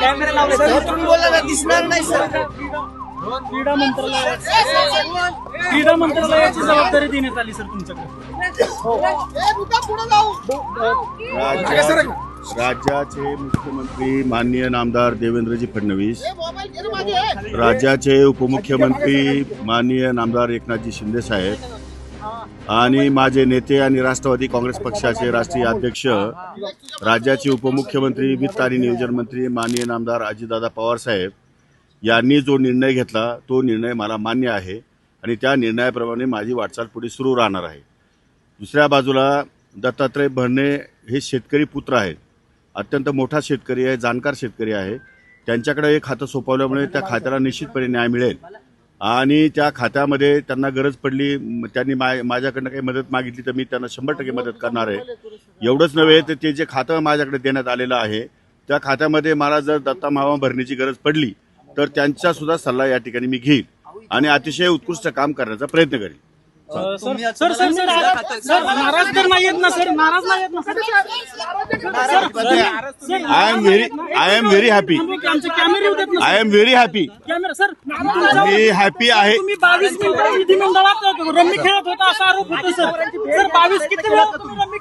Camera लावले उतरून बोलायला दिसणार नाही सर. क्रीडा मंत्रालयाची क्रीडा मंत्रालयाची जबाबदारी देण्यात आली सर तुमच्याकडे. राज्या- राज्याचे मुख्यमंत्री माननीय नामदार देवेंद्रजी फडणवीस राज्याचे उपमुख्यमंत्री माननीय नामदार एकनाथजी शिंदे साहेब आणि माझे नेते आणि राष्ट्रवादी काँग्रेस पक्षाचे राष्ट्रीय अध्यक्ष राज्याचे उपमुख्यमंत्री वित्त आणि नियोजन मंत्री माननीय नामदार अजितदादा पवार साहेब यांनी जो निर्णय घेतला तो निर्णय मला मान्य आहे आणि त्या निर्णयाप्रमाणे माझी वाटचाल पुढे सुरू राहणार आहे. दुसऱ्या बाजूला दत्तात्रय भरणे हे शेतकरी पुत्र आहेत. अत्यंत मोठा शेतकरी आहे जाणकार शेतकरी आहे. त्यांच्याकडे हे खातं सोपवल्यामुळे त्या खात्याला निश्चितपणे न्याय मिळेल. आणि त्या खात्यामध्ये त्यांना गरज पडली त्यांनी मा माझ्याकडनं काही मदत मागितली तर मी त्यांना शंभर टक्के मदत करणार आहे. एवढंच नव्हे तर ते जे खातं माझ्याकडे देण्यात आलेलं आहे त्या खात्यामध्ये मला जर दत्ता मावा भरण्याची गरज पडली तर त्यांचा सुद्धा सल्ला या ठिकाणी मी घेईल आणि अतिशय उत्कृष्ट काम करण्याचा प्रयत्न करेल sir sir sir sir sir नाराज तर नाही येत ना सर नाराज नाही येत ना sir. I am very I am very happy आमचे कॅमेरे होतात ना I am very happy camera sir me happy आहे. तुम्ही बावीस मिनिटं विधिमंडळात रम्मी खेळत होता असा आरोप होतो सर. सर बावीस किती वेळा तुम्ही रम्मी